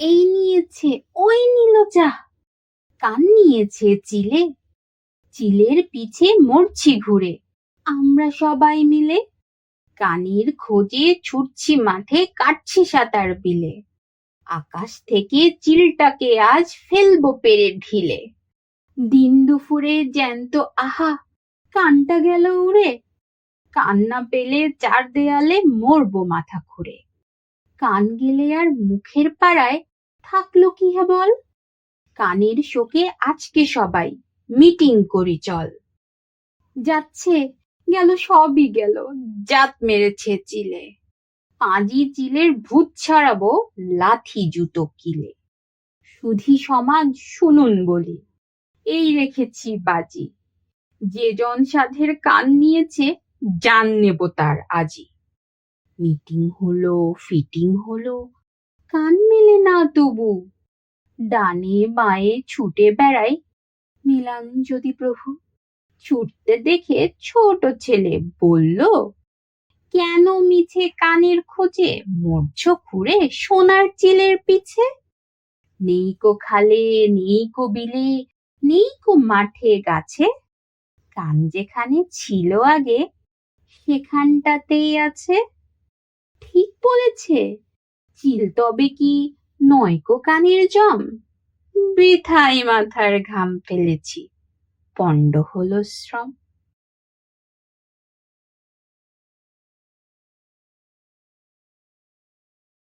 এই নিয়েছে, ওই নিল যা। কান নিয়েছে চিলে। চিলের পিছে মরছি ঘুরে। আমরা সবাই মিলে কানের খোঁজে ছুটছি মাঠে, কাটছি সাঁতার বিলে। আকাশ থেকে চিলটাকে আজ ফেলব পেরে ঢিলে। দিন দুপুরে জ্যান্ত, আহা, কানটা গেল উড়ে। কান্না পেলে চার দেয়ালে মরবো মাথা খুঁড়ে কান গেলে আর মুখের পাড়ায় থাকল কি হে বল? কানের শোকে আজকে সবাই মিটিং করি চল। যাচ্ছে, গেল, সবই গেল, জাত মেরেছে চিলে। পাঁজি চিলের ভূত ছাড়াবো লাথি জুতো কিলে। সুধি সমাজ শুনুন বলি, এই রেখেছি বাজি। যে জন সাধের কান নিয়েছে, জান নেব তার আজি। মিটিং হলো, ফিটিং হলো কান মেলে না তবু। ডানে বাঁয়ে ছুটে বেড়াই। মিলান যদি প্রভু, ছুটতে দেখে ছোট ছেলে বলল, কেন মিছে কানের খোঁজে মরছ খুঁড়ে সোনার চিলের পিছে? নেই কো খালে, নেই কো বিলে, নেই কো মাঠে গাছে। কান যেখানে ছিল আগে, সেখানটাতেই আছে। ঠিক বলেছে। চিল তবে কি নয়কো কানের জম? বৃথাই মাথার ঘাম ফেলেছি। পণ্ড হলো শ্রম।